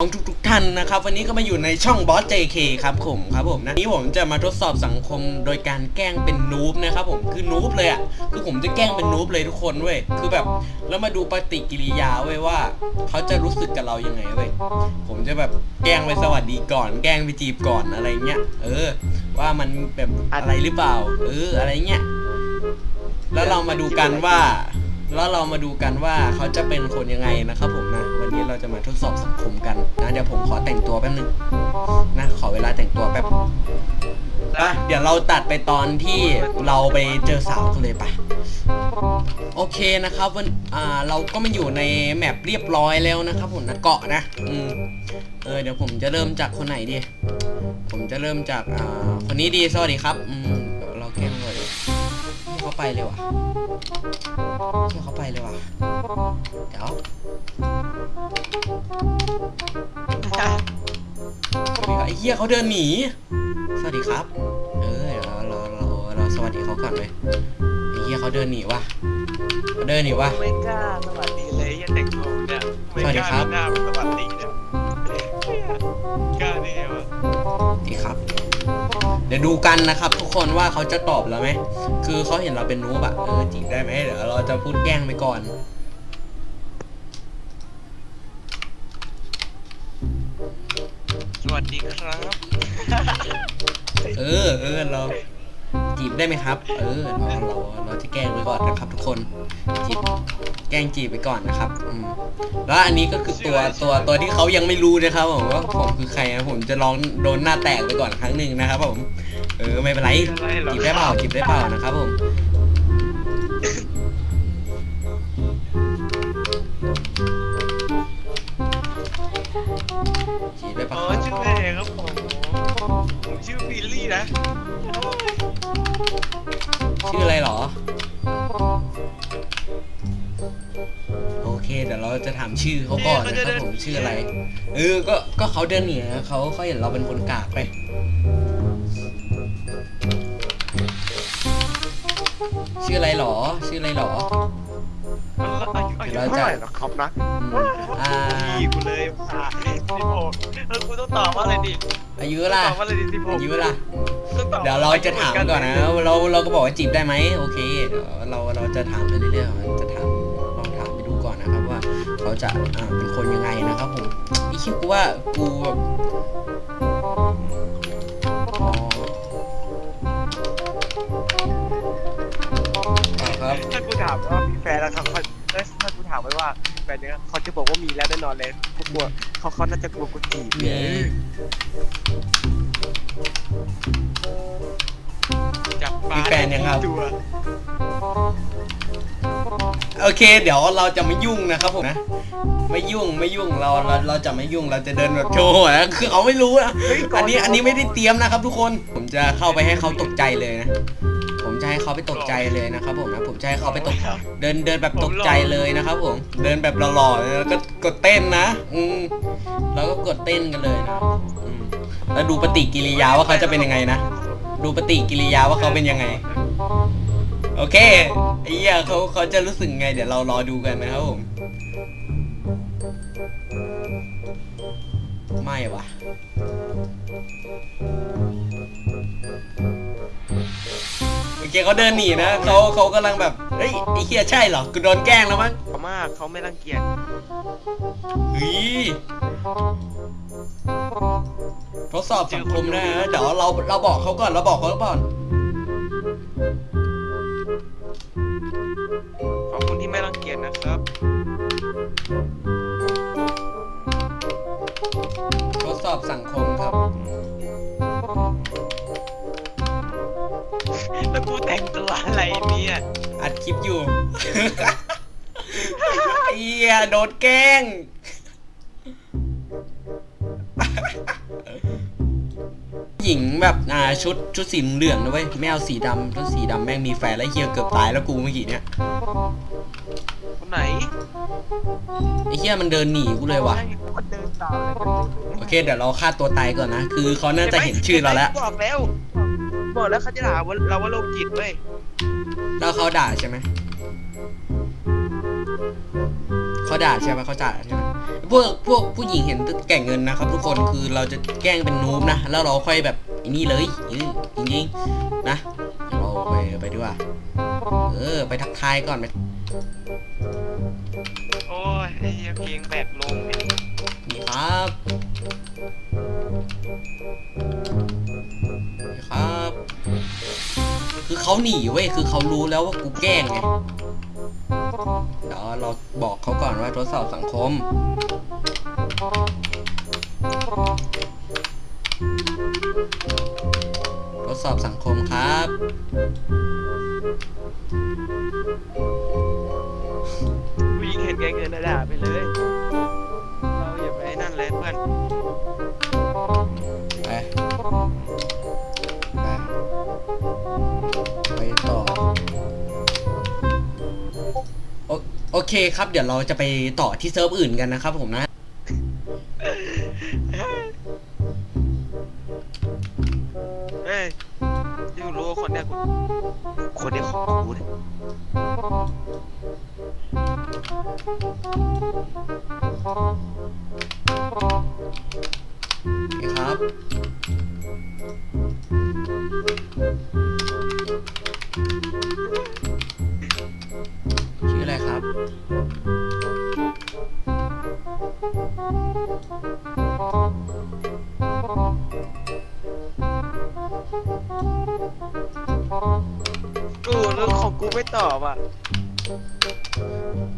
ของทุกๆท่านนะครับวันนี้ก็มาอยู่ในช่องบอส JK ครับผมครับผมนะนี้ผมจะมาทดสอบสังคมโดยการแกล้งเป็นนูบนะครับผมคือนูบเลยอะคือผมจะแกล้งเป็นนูบเลยทุกคนเว้ยคือแบบแล้วมาดูปฏิกิริยาเว้ยว่า เขาจะรู้สึกกับเรายังไงเว้ยผมจะแบบแกล้งไปสวัสดีก่อน แกล้งไปจีบก่อนอะไรเงี้ยเออ ว่ามันแบบอะไรหรือเปล่า เอออะไรเงี้ยแล้วเรามาดูกันว่า แล้วเรามาดูกันว่าเขาจะเป็นคนยังไงนะครับผมนะ นี้เราจะมาทดสอบสังคมกันนะเดี๋ยวผมขอแต่งตัวแป๊บนึงนะขอเวลาแต่งตัวแป๊บไปเดี๋ยวเราตัดไปตอนที่เราไปเจอสาวกันเลยไปโอเคนะครับวันอ่าเราก็มาอยู่ในแมปเรียบร้อยแล้วนะครับผมนะเกาะนะอืมเออเดี๋ยวผมจะเริ่มจากคนไหนดี ผมจะเริ่มจากอ่าคนนี้ดีสวัสดีครับอืม ไปเลยว่ะเชื่อเขาไปเลยว่ะ เดี๋ยวไอ้เหี้ยเขาเดินหนี สวัสดีครับ เออเดี๋ยวเราเราเราเราสวัสดีเขาก่อนเลยไอ้เหี้ยเขาเดินหนีว่ะเขาเดินหนีว่ะ ไม่กล้าสวัสดีเลยยันเด็กโง่เนี่ยไม่สวัสดีกล้าครับหน้าสวัสดีเนี่ยกล้าได้ไงวะดีครับ เดี๋ยวดูกันนะครับ ทุกคนว่าเขาจะตอบเราไหม คือเขาเห็นเราเป็นนูบอะเออจีบได้ไหมเดี๋ยวเราจะพูดแกล้งไปก่อน สวัสดีครับ เออ เออเรา จีบได้ไหมครับ เออเราเราเราจะแกล้งไปก่อนนะครับ ทุกคนจีบแกล้งจีบไปก่อนนะครับอืมแล้วอันนี้ก็คือตัวตัวตัวที่เขายังไม่รู้นะครับผมว่าผมคือใครนะผมจะลองโดนหน้าแตกไปก่อนครั้งหนึ่งนะครับผมเออไม่เป็นไรจีบได้เปล่าจีบได้เปล่านะครับผมจีบได้เปอ๋ล่าอครับ ชื่อเล่ครับผมผมชื่อบิลลี่นะ ชื่ออะไรเหรอ โอเคเดี๋ยวเราจะถามชื่อเขาก่อนนะครับผมชื่ออะไร เออ ก็ ก็เขาเดินหนีนะเขาเขาเห็นเราเป็นคนกากไป ชื่ออะไรหรอ ชื่ออะไรหรอ อายุอายุเดี๋ยวเราจะเท่าไหร่หรอครับนะอืมอ่าพี่กูเลยอะสิบหกเออกูต้องตอบว่าอะไรดีอายุตล่ะอบว่าอะไรดีสิบหกอายุล่ะต้องตอบ เดี๋ยวเราจะถามก่อนนะ เราเราก็บอกว่าจีบได้ไหมโอเคเดี๋ยวเราเราจะถามไปเรื่อยๆจะถามลองถามไปดูก่อนนะครับว่า เขาจะอ่าเป็นคนยังไงนะครับผมไอ้คิดกูว่ากูแบบอ๋ออ๋อครับ ถ้ากูถามว่ามีแฟนแล้วครับเขาเอ้ยถ้ากูถามไว้ว่าแฟนเนี่ยเขาจะบอกว่ามีแล้วแน่นอนเลยกูกลัวเขาเขาน่าจะกลัวกูจีบมี จับปลามีแฟนยังครับ ตัวโอเค เดี๋ยวเราจะไม่ยุ่งนะครับผมนะ ไม่ยุ่งไม่ยุ่งเราเราเราจะไม่ยุ่งเราจะเดินแบบโชว์นะคือเขาไม่รู้นะเฮ้ยก่อันนี้อันนี้ไม่ได้เตรียมนะครับ ทุกคนผมจะเข้าไปให้เขาตกใจเลยนะ ผมจะให้เขาไปตกใจเลยนะครับผมนะผมจะให้เขาไปตกเดินเดินแบบตกใจเลยนะครับผมเดินแบบหล่อๆเลยแล้วก็กดเต้นนะอืมแล้วก็กดเต้นกันเลยนะอืม แล้วดูปฏิกิริยาว่าเขาจะเป็นยังไงนะ ดูปฏิกิริยาว่าเขาเป็นยังไง โอเคไอ้เหี้ยเขาเขาจะรู้สึกไง เดี๋ยวเรารอดูกันนะครับผม ไม่วะโอเคเขาเดินหนีนะเขาเขากำลังแบบเฮ้ยไอ้เหี้ยใช่เหรอกูโดนแกล้งแล้วมั้งเขามากเขาไม่รังเกียจเฮ้ย ทดสอบสังคมนะเดี๋ยวเราเราบอกเขาก่อนเราบอกเขาก่อน ขอบคุณที่ไม่รังเกียจนะครับ ทดสอบสังคมครับ แล้วกูแต่งตัวอะไรเนี่ยอัดคลิปอยู่ เอียโดนแกล้ง หญิงแบบอ่าชุดชุดสีเหลืองนะเว้ยไม่เอาสีดำชุดสีดำแม่งมีแฟนแล้วเฮียเกือบตายแล้วกูเมื่อกี้เนี่ยคนไหนไอ้เฮียมันเดินหนีกูเลยว่ะให้คนเดินตามเลยโอเคเดี๋ยวเราฆ่าตัวตายก่อนนะคือเขาน่าจะเห็นชื่อเราแล้วบอกแล้วบอกแล้วเขาจะด่าว่าเราว่าโรคจิตเว้ยแล้วเขาด่าใช่ไหมเขาด่าใช่ไหมเขาด่าใช่ไหม พวกพวกผู้หญิงเห็นแก่เงินนะครับ ทุกคนคือเราจะแกล้งเป็นนูบนะ แล้วเราค่อยแบบไอ้นี่เลยเออจริงๆนะเดี๋ยวเราไปไปดีกว่าเออ ไปทักทายก่อนไปโอ้ยไอ้เหี้ยเพลงแบกลงเนี่ยนี่ครับนี่ครับ คือเขาหนีเว้ยคือเขารู้แล้วว่ากูแกล้งไง เราบอกเขาก่อนว่าทดสอบสังคม ทดสอบสังคมครับผู้หญิงเห็นแกเงินนะด่าไปเลย เราอย่าไปนั่นเลยเพื่อน อโอเคครับ เดี๋ยวเราจะไปต่อที่เซิร์ฟอื่นกันนะครับผมนะเอ้ยที่กูรู้ว่าคนเนี้ยกูคนเนี้ยของกูเนี่ยโอเคครับชื่ ไม่ตอบอะ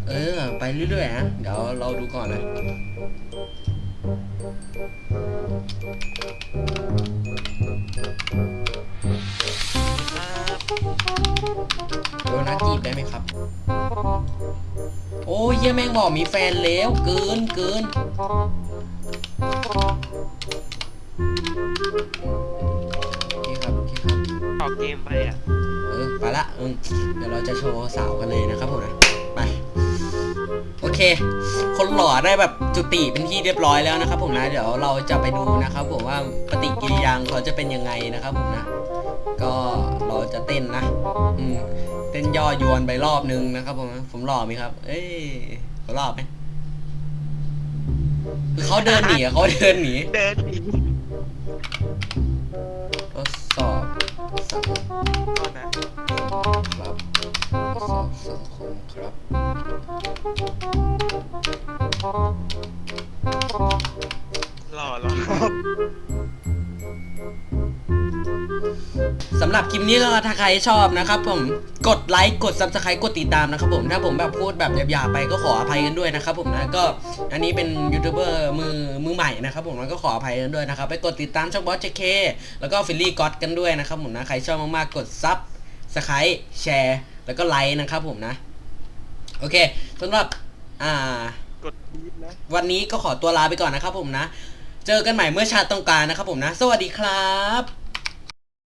เออ ไปเรื่อยๆนะเดี๋ยวเราดูก่อนนะโดนัทจีบได้ไหมครับ โอ้ยเหี้ยแม่งบอกมีแฟนแล้ว เกินเกินโอเคครับโอเคครับต่อเกมไปอะเออไปละอืมเดี๋ยวเราจะโชว์สาวกันเลยนะครับผมนะไปโอเค คนหล่อได้แบบจุติเป็นที่เรียบร้อยแล้วนะครับผมนะ เดี๋ยวเราจะไปดูนะครับผมว่าปฏิกิริยาของเขาจะเป็นยังไงนะครับผมนะ ก็เราจะเต้นนะอืมเต้นย่อยวนไปรอบนึงนะครับผมนะผมหล่อไหมครับ เอ้ยเขาหล่อไหมคือเขาเดินหนีอะเขาเดินหนีเดินหนีทดสอบสังก่อนนะครับทดส อบสังคมครับหล่อหล่อสำหรับคลิปนี้ก็ถ้าใครชอบนะครับผมกดไลค์กด subscribe กดติดตามนะครับผมถ้าผมแบบพูดแบบหยาบๆไปก็ขออภัยกันด้วยนะครับผมนะก็อันนี้เป็นยูทูบเบอร์มือมือใหม่นะครับผมแล้วก็ขออภัยกันด้วยนะครับไปกดติดตามช่องบอสเจเคแล้วก็ฟิลลี่ก็อตกันด้วยนะครับผมนะใครชอบมากๆกดซับสไครต์แชร์แล้วก็ไลค์นะครับผมนะ โอเคสำหรับอ่ากดบีบนะวันนี้ก็ขอตัวลาไปก่อนนะครับผมนะ เจอกันใหม่เมื่อชาติต้องการนะครับผมนะ สวัสดีครับ